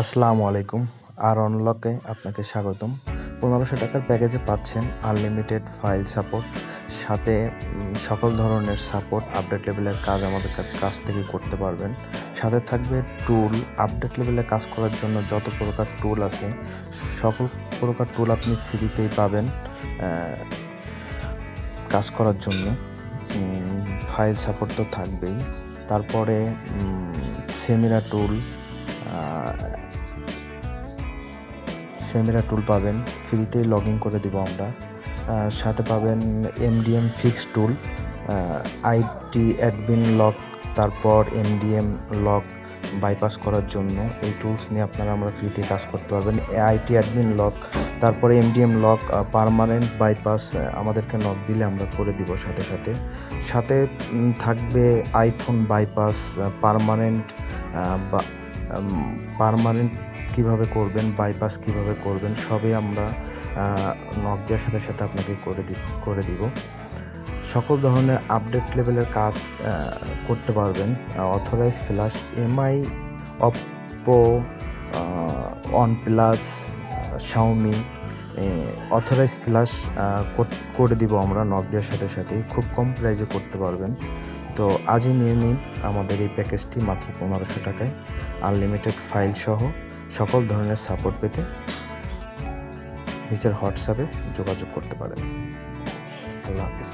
আসসালামু আলাইকুম, আর অনলকে আপনাকে স্বাগতম। পনেরোশো টাকার প্যাকেজে পাচ্ছেন আনলিমিটেড ফাইল সাপোর্ট সাথে সকল ধরনের সাপোর্ট আপডেট লেভেলের কাজ আমাদের কাছ থেকে করতে পারবেন। সাথে থাকবে টুল আপডেট লেভেলে কাজ করার জন্য যত প্রকার টুল আছে, সকল প্রকার টুল আপনি ফ্রিতেই পাবেন কাজ করার জন্য। ফাইল সাপোর্ট তো থাকবেই। তারপরে সেমিরা টুল সেমিরা টুল পাবেন। ফ্রিতেই লগ ইন করে দেবো আমরা। সাথে পাবেন MDM fix tool IT admin lock তারপর এমডিএম লক বাইপাস করার জন্য। এই টুলস নিয়ে আপনারা আমরা ফ্রিতে কাজ করতে পারবেন। আইটি অ্যাডমিন লক তারপরে এমডিএম লক পারমানেন্ট বাইপাস আমাদেরকে নক দিলে আমরা করে দিব সাথে সাথে। সাথে থাকবে আইফোন বাইপাস পারমানেন্ট বা পারমানেন্ট কীভাবে করবেন বাইপাস কীভাবে করবেন, সবই আমরা নক দেওয়ার সাথে সাথে আপনাকে করে দি, করে দিব। সকল ধরনের আপডেট লেভেলের কাজ করতে পারবেন authorize flash Mi Oppo OnePlus Xiaomi authorize flash করে দিব আমরা নক দেওয়ার সাথে সাথে। খুব কম প্রাইজে করতে পারবেন। তো আজই নিয়ে নিন আমাদের এই প্যাকেজটি মাত্র পনেরোশো টাকায়। আনলিমিটেড ফাইল সহ সকল ধরনের সাপোর্ট পেতে নিজের হোয়াটসঅ্যাপে যোগাযোগ করতে পারেন। আল্লাহ হাফিজ।